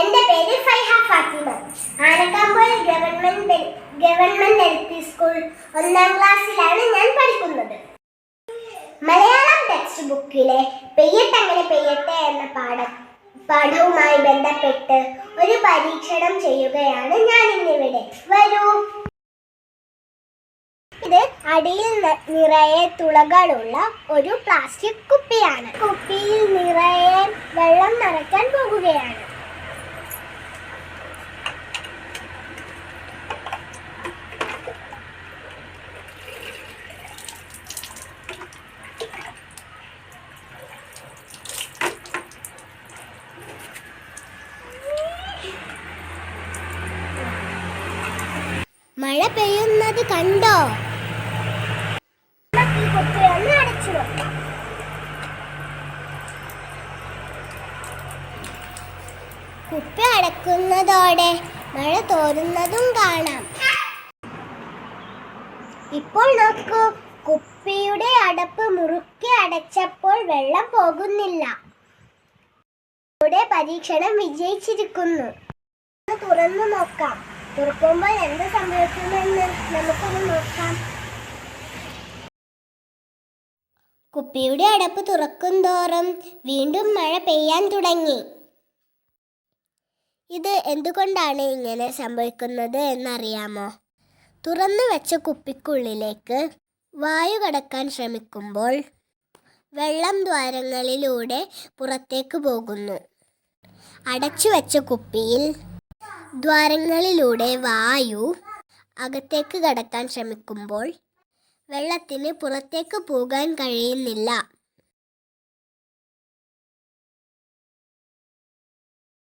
എന്റെ പേര് Faiha Fathima. Anakkampoyil government government L P school ഒന്നാം ക്ലാസ്സിലാണ് ഞാൻ പഠിക്കുന്നത്. മലയാളം ടെക്സ്റ്റ് ബുക്കിലെ പെയ്യട്ടങ്ങനെ പെയ്യട്ടെ എന്ന പാഠ പാഠവുമായി ബന്ധപ്പെട്ട് ഒരു പരീക്ഷണം ചെയ്യുകയാണ് ഞാൻ ഇന്നിവിടെ വരൂ. ഇത് അടിയിൽ നിറയെ തുളകളുള്ള ഒരു പ്ലാസ്റ്റിക് കുപ്പിയാണ്. കുപ്പിയിൽ നിറയെ വെള്ളം നിറയ്ക്കാൻ പോകുകയാണ് മഴ പെയ്യുന്നത് കണ്ടോ? കുപ്പ അടക്കുന്നതോടെ മഴ തോരുന്നതും കാണാം. ഇപ്പോൾ നോക്കൂ കുപ്പിയുടെ അടപ്പ് മുറുക്കി അടച്ചപ്പോൾ വെള്ളം പോകുന്നില്ല. പരീക്ഷണം വിജയിച്ചിരിക്കുന്നു. തുറന്നു നോക്കാം. തുറക്കുമ്പോൾ എന്ത് സംഭവിക്കുമെന്ന് നമുക്കൊന്ന് നോക്കാം. കുപ്പിയുടെ അടപ്പ് തുറക്കും തോറും വീണ്ടും മഴ പെയ്യാൻ തുടങ്ങി. ഇത് എന്തുകൊണ്ടാണ് ഇങ്ങനെ സംഭവിക്കുന്നത് എന്നറിയാമോ? തുറന്നു വെച്ച കുപ്പിക്കുള്ളിലേക്ക് വായു കടക്കാൻ ശ്രമിക്കുമ്പോൾ വെള്ളം ദ്വാരങ്ങളിലൂടെ പുറത്തേക്ക് പോകുന്നു. അടച്ചു വെച്ച കുപ്പിയിൽ ദ്വാരങ്ങളിലൂടെ വായു അകത്തേക്ക് കടക്കാൻ ശ്രമിക്കുമ്പോൾ വെള്ളത്തിന് പുറത്തേക്ക് പോകാൻ കഴിയുന്നില്ല.